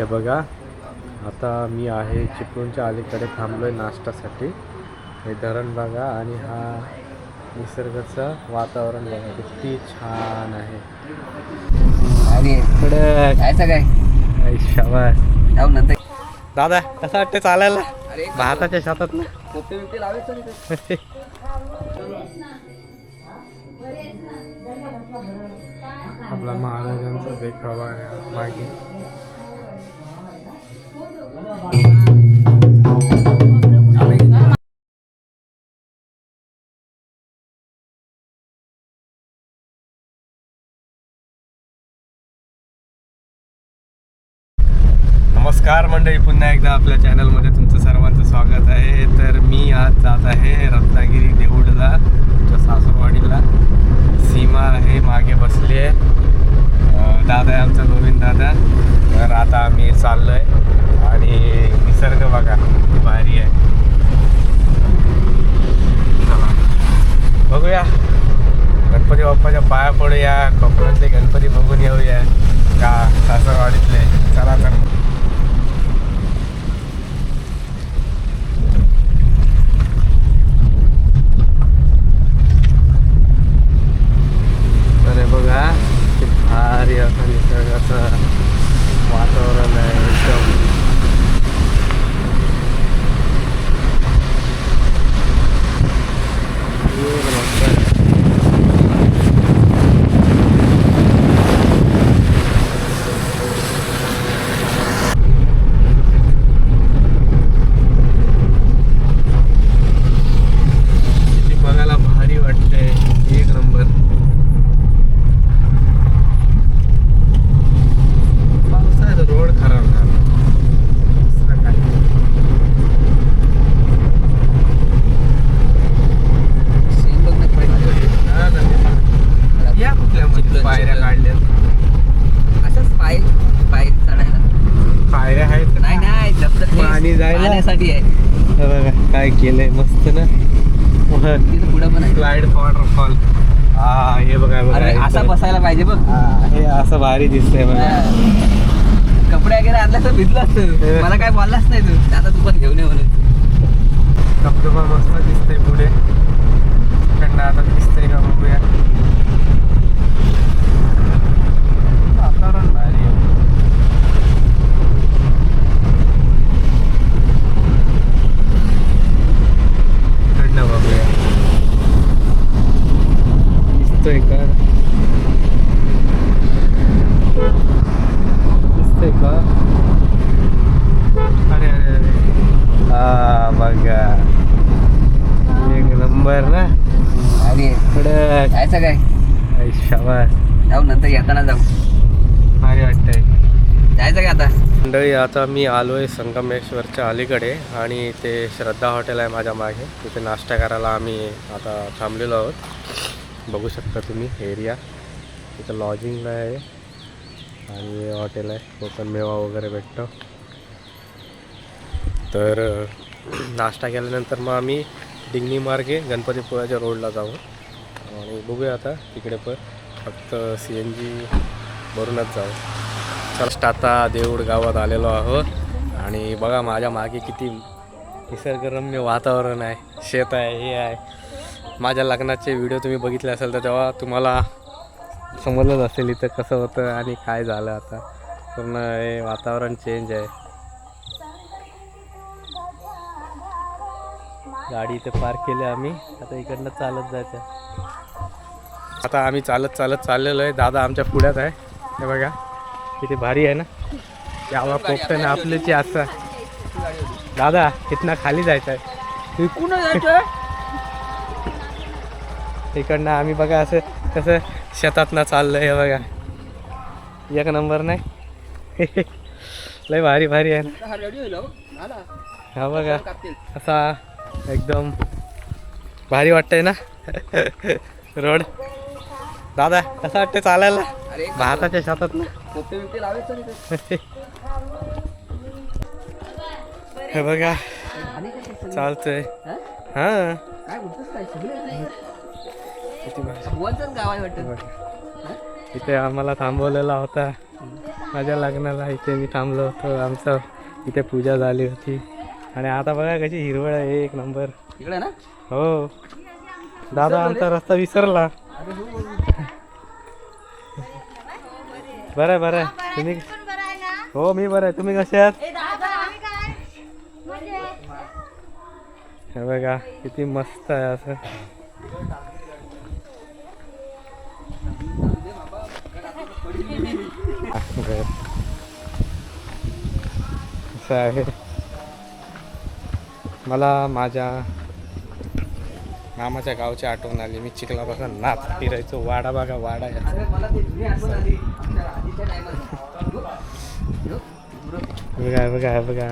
हे बघा आता मी आहे चिपळूणच्या अलीकडे थांबलो आहे नाश्त्यासाठी. हे धरण बघा आणि हा निसर्गाचं वातावरण बघा किती छान आहे. आणि कडक जायचं काय शाबास. जाऊ नंतर. दादा कसं वाटतं चालायला? भाताच्या शेतात ना. आपला महाराजांचा देखावा आहे मागे. नमस्कार मंडळी पुन्हा एकदा आपल्या चॅनलमध्ये तुमचं सर्वांचं स्वागत आहे. तर मी आज जात आहे रत्नागिरी देऊळला आमच्या सासरवाडीला. सीमा आहे मागे बसली आहे. दादा आहे आमचा गोविंद दादा. तर आता आम्ही चाललो आहे आणि निसर्ग बघा भारी आहे. चला बघूया. गणपती बाप्पाच्या पाया पडूया कोकणातले गणपती बघून येऊया. का सासरवाडीतले? चला तर मग. तर हे बघा किती भारी असं निसर्गाचं वातावरण आहे एकदम एक नंबर. किती बघायला भारी वाटते एक नंबर पावसाळ्यात रोड खराब झाला दुसरं काय सीन बघ ना पुढे माझ्याकडे. हा ना. या कुठल्या चिखलं- पायऱ्या. काढल्या. असंच पाय पाय चढायला. पायऱ्या आहेत? नाही नाही पाणी जायला? पाण्यासाठी आहे. हे बघा काय केलंय मस्त ना. पुढं पण स्लाइड वॉटरफॉल हा हे बघा असा. बसायला पाहिजे बघ. हा, हे असं भारी दिसतंय बघा. कपडे वगैरे आणला तर भिजला असतं. मला काय बोललाच नाही तू. आता तू पण घेऊन ये म्हणून. धबधबा मस्त दिसतंय पुढे इकडनं आता दिसतंय का बघूया वातावरण भारी आहे इकडनं बघूया दिसतोय का दिसतंय का अरे अरे अरे हा बघा नंबर ना? आणि कडक जायचं काय? शाबास जाऊ नंतर येताना जाऊ. भारी वाटतंय. जायचं काय आता? मंडळी आता मी आलो आहे संगमेश्वरच्या अलीकडे आणि ते श्रद्धा हॉटेल आहे माझ्या मागे. तिथे नाश्ता करायला आम्ही आता थांबलेलो आहोत. बघू शकता तुम्ही एरिया. तिथं लॉजिंगला आहे आणि हे हॉटेल आहे. कोकण मेवा वगैरे भेटतो. तर नाश्ता केल्यानंतर मग आम्ही डिंगणी मार्गे गणपतीपुळ्याच्या रोडला जाऊ आणि बघूया आता तिकडे पण फक्त सी एन जी भरूनच जाऊ. फर्स्ट आता देऊळ गावात आलेलो आहोत. आणि बघा माझ्या मागे किती निसर्गरम्य वातावरण आहे. शेत आहे हे आहे. माझ्या लग्नाचे व्हिडिओ तुम्ही बघितले असेल तर तेव्हा तुम्हाला समजलंच असेल इथं कसं होतं आणि काय झालं आता. पूर्ण हे वातावरण चेंज आहे. गाडी इथे पार्क केली आम्ही. आता इकडनं चालत जायचं. आता आम्ही चालत चालत चाललेलो आहे. दादा आमच्या पुढ्यात आहे. हे बघा किती भारी आहे ना? यावा पोपटन आपल्याची असा दादा इथनं खाली जायचं आहे इकडनं आम्ही बघा असं कसं शेतातनं चाललंय हे बघा. एक नंबर नाही? लय भारी भारी आहे ना. हा बघा असा एकदम भारी वाटतंय ना? रोड. दादा कसं वाटतं चालायला? भाताच्या शेतात. हे बघा? चालतंय. हा? इथे आम्हाला थांबवलेला होता. माझ्या लग्नाला इथे मी थांबलो होतो. आमचं इथे पूजा झाली होती. आणि आता बघा कशी हिरवळ आहे एक नंबर. इकडे ना? हो. दादा आमचा रस्ता विसरला. बरं आहे, बरं. आहे. तुम्ही हो मी बरं आहे. तुम्ही कसे आहात? हे बघा किती मस्त आहे असं. असं आहे. मला माझ्या मामाच्या गावची आठवण आली. मी चिखलापासून नाच फिरायचो वाडा बघा वाडा बघा बघा बघा.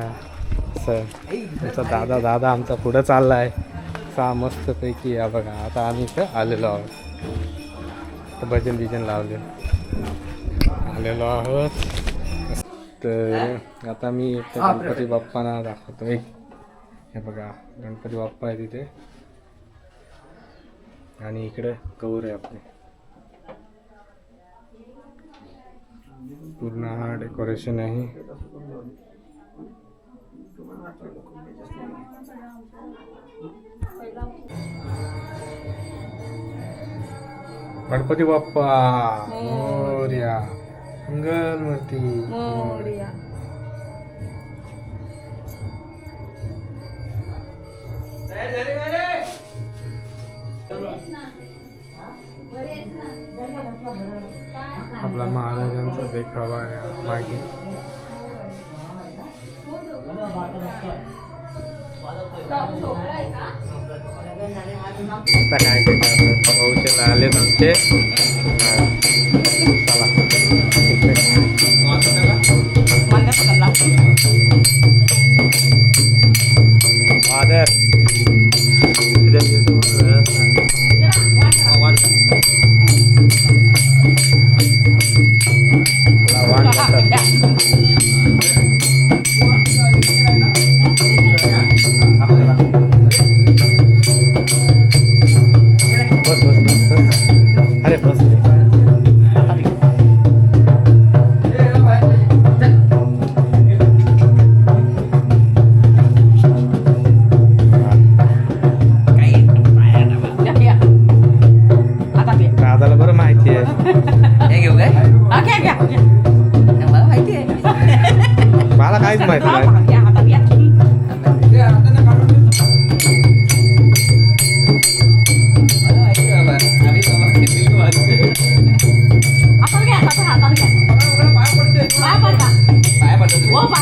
असं आमचा दादा दादा आमचा पुढं चालला आहे असा मस्तपैकी या बघा. आता आम्ही इथं आलेलो आहोत. भजन बिजन लावले. आलेलो आहोत. तर आता मी एक गणपती बाप्पांना दाखवतो. एक हे बघा गणपती बाप्पा आहे तिथे. आणि इकडे गौर आहे आपले. पूर्ण हा डेकोरेशन आहे. गणपती बाप्पा मोर्या मंगल मूर्ती आपला महाराजांचा देखावा आहे मागे आता काय करणार भाऊचे आलेत आमचे फादर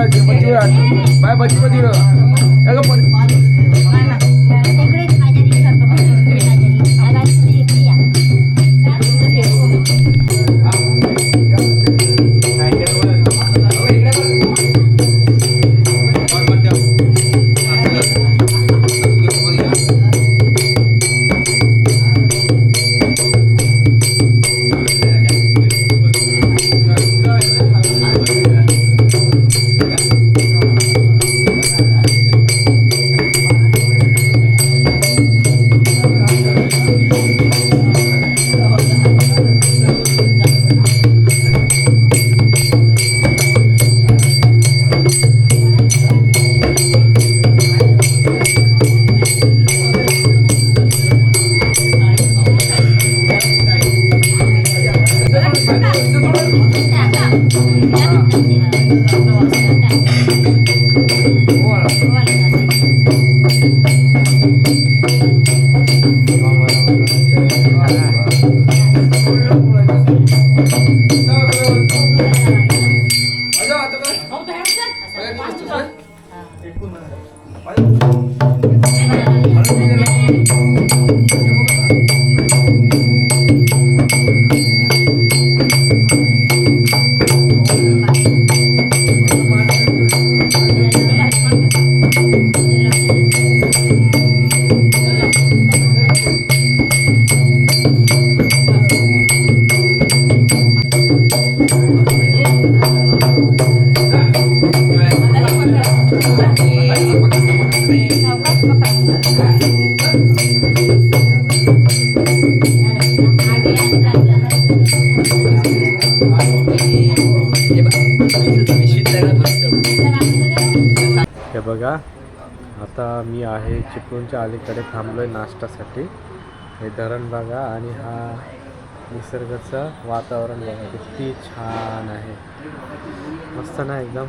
બચ્યું બચ્યું બચ્યું आता मी आहे चिपळूणच्या अलीकडे थांबलो आहे नाश्त्यासाठी. हे धरण बघा आणि हा निसर्गाचं वातावरण बघा. किती छान आहे. मस्त ना एकदम?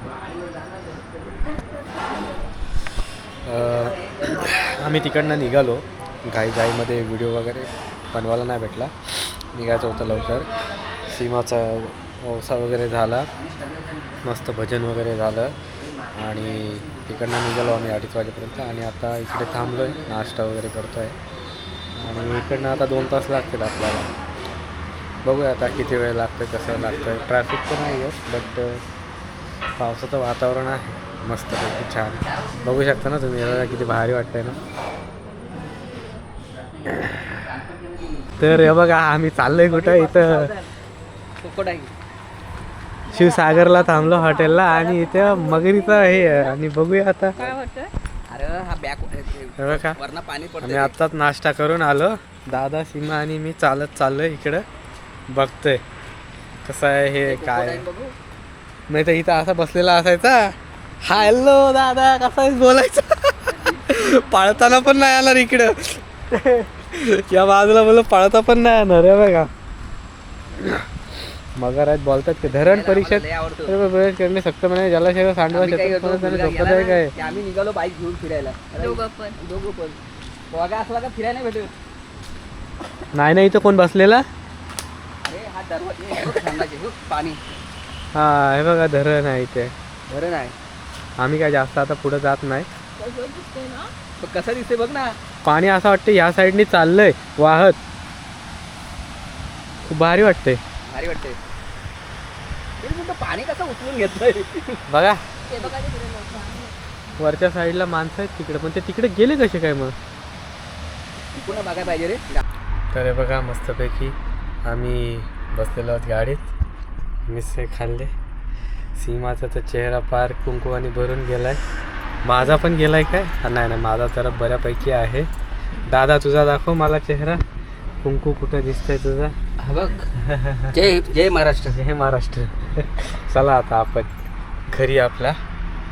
आम्ही तिकडनं निघालो. घाई घाईमध्ये व्हिडिओ वगैरे बनवायला नाही भेटला. निघायचं होतं लवकर. सीमाचा पावसा वगैरे झाला. मस्त भजन वगैरे झालं. आणि तिकडनं निघालो आम्ही अडीच वाजेपर्यंत आणि आता इकडे थांबलो आहे नाश्ता वगैरे करतो आहे आणि इकडनं आता दोन तास लागतील आपल्याला. बघूया आता किती वेळ लागतं कसं लागतं ट्रॅफिक तर नाही आहे बट पावसाचं वातावरण आहे. मस्तपैकी छान. बघू शकता ना तुम्ही याला किती भारी वाटतंय ना. तर हे बघा आम्ही चाललोय कुठं? इथं. आहे शिवसागरला थांबलो हॉटेलला आणि इथे मगरीचं हे आहे. आणि बघूया आता. अरे हा बॅक बघा. वरनं पाणी आम्ही पडतं आत्ताच नाश्ता करून आलो. दादा सीमा आणि मी चालत चाललोय इकडं. बघतोय कसं आहे हे काय नाही तर इथं असा बसलेला असायचा. हॅलो दादा कसा आहेस बोलायचं? पाळताना पण नाही आला रे इकडं. या बाजूला बोल पळता पण नाही येणार आहे बघा. मगर आहेत बोलतात ते धरण परिषद. प्रवेश करणे सक्त म्हणे ज्याला शेवा सांडवा गेला आहे. की आम्ही निघालो बाईक घेऊन फिरायला. दोघं पण. दोघं पण. बघा असला का फिरायला नाही भेटत. नाही नाही इथं कोण बसलेला? हा हे पाणी. हा हे बघा धरण आहे इथे. धरण आहे. आम्ही काय जास्त आता पुढे जात नाही. कसं दिसते बघ ना. पाणी असं वाटतं ह्या साईडनी चाललंय वाहत. खूप भारी वाटतंय. भारी वाटते पाणी कसं उचलून घेतलंय? बघा. वरच्या साईडला माणसं आहेत तिकडे पण ते तिकडे गेले कसे काय मग? पुन्हा बघायला पाहिजे रे. तर हे बघा मस्तपैकी आम्ही बसलेलो आहोत गाडीत. मिसळे खाल्ले. सीमाचा तर चेहरा पार कुंकुवाने भरून गेलाय. माझा पण गेलाय काय? हा, नाही नाही माझा तर बऱ्यापैकी आहे. दादा तुझा दाखव मला चेहरा. कुंकू कुठं दिसतंय तुझा? हा बघ जय जय महाराष्ट्र. जय महाराष्ट्र. चला आता आपण घरी आपल्या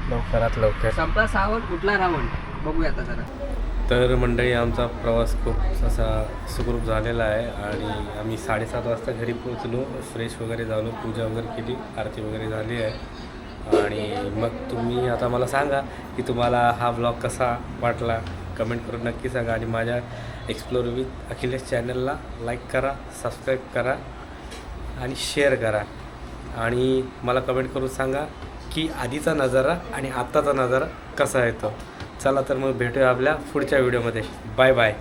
लवकरात लवकर. संपला सावण कुठला रावण. बघूया आता जरा. तर मंडळी आमचा प्रवास खूप असा सुखरूप झालेला आहे आणि आम्ही साडेसात वाजता घरी पोचलो फ्रेश वगैरे झालो पूजा वगैरे केली आरती वगैरे झाली आहे. आणि मग तुम्ही आता मला सांगा की तुम्हाला हा ब्लॉग कसा वाटला? कमेंट करून नक्की सांगा आणि माझ्या एक्सप्लोर विथ अखिलेश चॅनलला लाईक करा सबस्क्राईब करा आणि शेअर करा. आणि मला कमेंट करून सांगा की आधीचा नजारा आणि आत्ताचा नजारा कसा येतो. चला तर मग भेटूया आपल्या पुढच्या व्हिडिओमध्ये बाय बाय